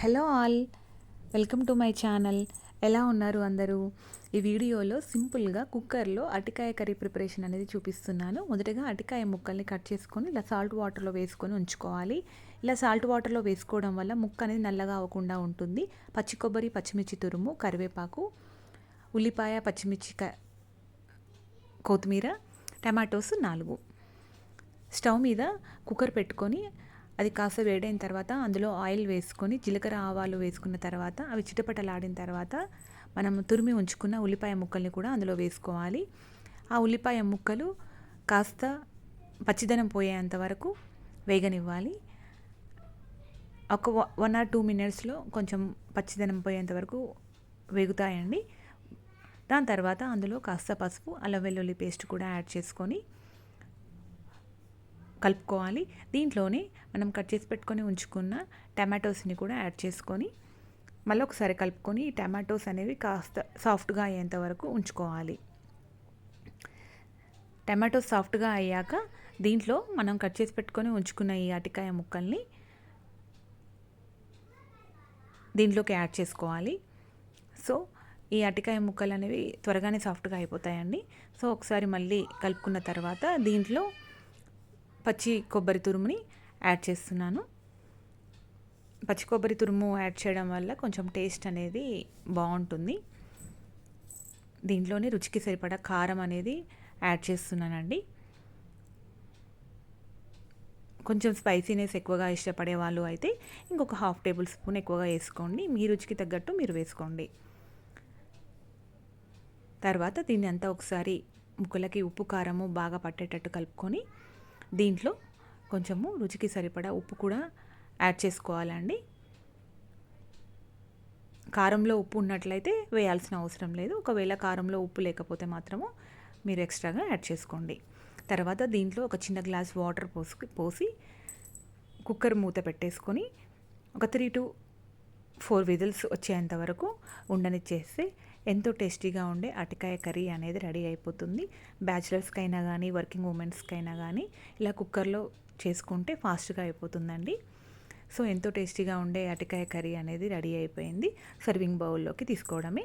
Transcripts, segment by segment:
Hello all. Welcome to my channel. ఎలా ఉన్నారు అందరూ? ఈ వీడియోలో సింపుల్గా కుక్కర్లో అటికాయ కర్రీ ప్రిపరేషన్ అనేది చూపిస్తున్నాను. మొదటగా అటికాయ ముక్కల్ని కట్ చేసుకొని ఇలా సాల్ట్ వాటర్లో వేసుకొని ఉంచుకోవాలి. ఇలా సాల్ట్ వాటర్లో వేసుకోవడం వల్ల ముక్క అనేది నల్లగా అవ్వకుండా ఉంటుంది. పచ్చి కొబ్బరి పచ్చిమిర్చి తురుము కరివేపాకు ఉల్లిపాయ పచ్చిమిర్చి క కొత్తిమీర టమాటోస్ నాలుగు. స్టవ్ మీద కుక్కర్ పెట్టుకొని అది కాస్త వేడైన తర్వాత అందులో ఆయిల్ వేసుకొని జీలకర్ర ఆవాలు వేసుకున్న తర్వాత అవి చిటపటలాడిన తర్వాత మనం తురిమి ఉంచుకున్న ఉల్లిపాయ ముక్కల్ని కూడా అందులో వేసుకోవాలి. ఆ ఉల్లిపాయ ముక్కలు కాస్త పచ్చిదనం పోయేంత వరకు వేగనివ్వాలి. ఒక వన్ ఆర్ టూ మినిట్స్లో కొంచెం పచ్చిదనం పోయేంత వరకు వేగుతాయండి. దాని తర్వాత అందులో కాస్త పసుపు అల్లం వెల్లుల్లి పేస్ట్ కూడా యాడ్ చేసుకొని కలుపుకోవాలి. దీంట్లోనే మనం కట్ చేసి పెట్టుకొని ఉంచుకున్న టమాటోస్ని కూడా యాడ్ చేసుకొని మళ్ళీ ఒకసారి కలుపుకొని ఈ టమాటోస్ అనేవి కాస్త సాఫ్ట్గా అయ్యేంత వరకు ఉంచుకోవాలి. టమాటోస్ సాఫ్ట్గా అయ్యాక దీంట్లో మనం కట్ చేసి పెట్టుకొని ఉంచుకున్న ఈ అటికాయ ముక్కల్ని దీంట్లోకి యాడ్ చేసుకోవాలి. సో ఈ అటికాయ ముక్కలు అనేవి త్వరగానే సాఫ్ట్గా అయిపోతాయండి. సో ఒకసారి మళ్ళీ కలుపుకున్న తర్వాత దీంట్లో పచ్చి కొబ్బరి తురుముని యాడ్ చేస్తున్నాను. పచ్చి కొబ్బరి తురుము యాడ్ చేయడం వల్ల కొంచెం టేస్ట్ అనేది బాగుంటుంది. దీంట్లోనే రుచికి సరిపడా కారం అనేది యాడ్ చేస్తున్నానండి. కొంచెం స్పైసీనెస్ ఎక్కువగా ఇష్టపడే వాళ్ళు అయితే ఇంకొక హాఫ్ టేబుల్ స్పూన్ ఎక్కువగా వేసుకోండి. మీ రుచికి తగ్గట్టు మీరు వేసుకోండి. తర్వాత దీన్ని అంతా ఒకసారి ముక్కలకి ఉప్పు కారము బాగా పట్టేటట్టు కలుపుకొని దీంట్లో కొంచెము రుచికి సరిపడా ఉప్పు కూడా యాడ్ చేసుకోవాలండి. కారంలో ఉప్పు ఉన్నట్లయితే వేయాల్సిన అవసరం లేదు. ఒకవేళ కారంలో ఉప్పు లేకపోతే మాత్రము మీరు ఎక్స్ట్రాగా యాడ్ చేసుకోండి. తర్వాత దీంట్లో ఒక చిన్న గ్లాస్ వాటర్ పోసి పోసి కుక్కర్ మూత పెట్టేసుకొని ఒక త్రీ టు ఫోర్ విజిల్స్ వచ్చేంత వరకు ఉండనిచ్చేస్తే ఎంతో టేస్టీగా ఉండే అటికాయ కర్రీ అనేది రెడీ అయిపోతుంది. బ్యాచిలర్స్కైనా కానీ వర్కింగ్ ఉమెన్స్కైనా కానీ ఇలా కుక్కర్లో చేసుకుంటే ఫాస్ట్గా అయిపోతుందండి. సో ఎంతో టేస్టీగా ఉండే అటికాయ కర్రీ అనేది రెడీ అయిపోయింది. సర్వింగ్ బౌల్లోకి తీసుకోవడమే.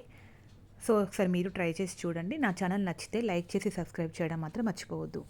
సో ఒకసారి మీరు ట్రై చేసి చూడండి. నా ఛానల్ నచ్చితే లైక్ చేసి సబ్స్క్రైబ్ చేయడం మాత్రం మర్చిపోవద్దు.